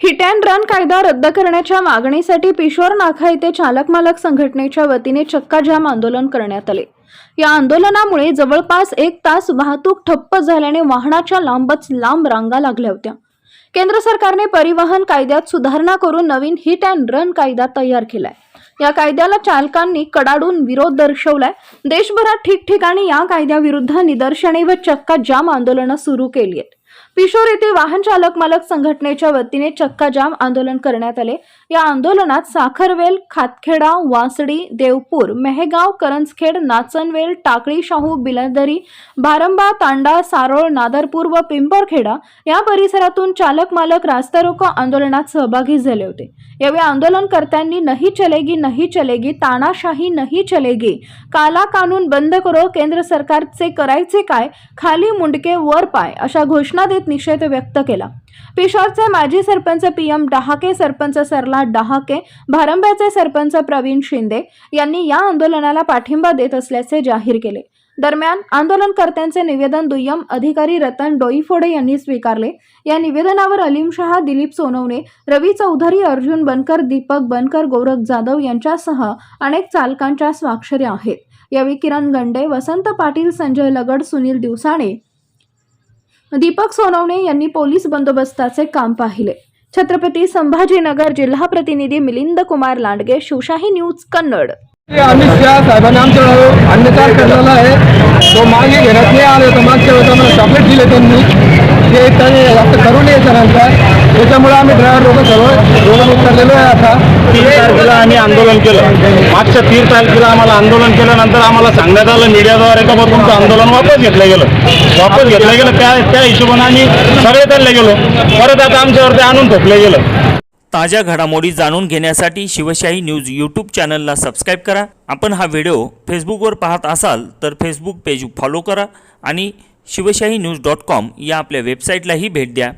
Hit and run कायदा रद्द करण्याच्या मागणीसाठी पिशोर नाका येथे चालक मालक संघटनेच्या वतीने चक्का जाम आंदोलन करण्यात आले. या आंदोलनामुळे जवळपास एक तास वाहतूक ठप्प झाल्याने वाहनाच्या लांबच लांब रांगा लागल्या होत्या. केंद्र सरकारने परिवहन कायद्यात सुधारणा करून नवीन हिट अँड रन कायदा तयार केलाय. या कायद्याला चालकांनी कडाडून विरोध दर्शवलाय. देशभरात ठिकठिकाणी या कायद्याविरुद्ध निदर्शने व चक्का जाम आंदोलनं सुरू केली आहेत. पिशोर येथे वाहन चालक मालक संघटनेच्या वतीने चक्काजाम आंदोलन करण्यात आले. या आंदोलनात साखरवेल खातखेडा वासडी देवपूर मेहगाव करंजखेड नाचनवेल टाकळी शाहू बिलदरी भारंबा तांडा सारोळ नादरपूर व पिंपरखेडा या परिसरातून चालक मालक रास्ता रोको आंदोलनात सहभागी झाले होते. यावेळी आंदोलनकर्त्यांनी नहीं चलेगी नहीं चलेगी तानाशाही नहीं चलेगी काला कानून बंद करो केंद्र सरकारचे करायचे काय खाली मुंडके वर पाय अशा घोषणा देत निषेध व्यक्त केला. पिशोरचे माजी सरपंच पी एम डहाके सरपंच सरला डहाके भारंब्याचे सरपंच प्रवीण शिंदे यांनी या आंदोलनाला पाठिंबा देत असल्याचे जाहीर केले. दरम्यान आंदोलनकर्त्यांचे निवेदन दुय्यम अधिकारी रतन डोईफोडे यांनी स्वीकारले. या निवेदनावर अलीम शहा दिलीप सोनवणे रवी चौधरी अर्जुन बनकर दीपक बनकर गोरख जाधव यांच्यासह अनेक चालकांच्या स्वाक्षऱ्या आहेत. यावेळी किरण गंडे वसंत पाटील संजय लगड सुनील दिवसाणे दीपक सोनवणे यांनी पोलीस बंदोबस्ताचे काम पाहिले. छत्रपती संभाजीनगर जिल्हा प्रतिनिधी मिलिंद कुमार लांडगे शिवशाही न्यूज कन्नड. ते अमित शहा साहेबांनी आमच्यावर अन्यचार केलेला आहे. तो मागे घेण्यात नाही आले तर मागच्या वेळेस आम्हाला चॉकलेट दिले त्यांनी. ते त्याने जास्त करू नये त्यानंतर त्याच्यामुळे आम्ही ड्रायव्हर लोक सर्व रोड उतरलेलो आहे आता. तीन तारखेला आम्ही आंदोलन केलं. मागच्या तीन तारखेला आम्हाला आंदोलन केल्यानंतर आम्हाला सांगण्यात आलं मीडियाद्वारे का तुमचं आंदोलन वापस घेतलं गेलं. वापस घेतलं गेलं त्या त्या हिशोबाने आम्ही सगळे चालले गेलो. परत आता आमच्यावरती आणून थोपलं गेलं. ताज्या घडामोडी जाणून घेण्यासाठी शिवशाही न्यूज यूट्यूब चॅनलला सबस्क्राईब करा. आपण हा व्हिडिओ फेसबुकवर पाहत असाल तर फेसबुक पेज फॉलो करा आणि शिवशाही न्यूज डॉट कॉम या आपल्या वेबसाईटलाही भेट द्या.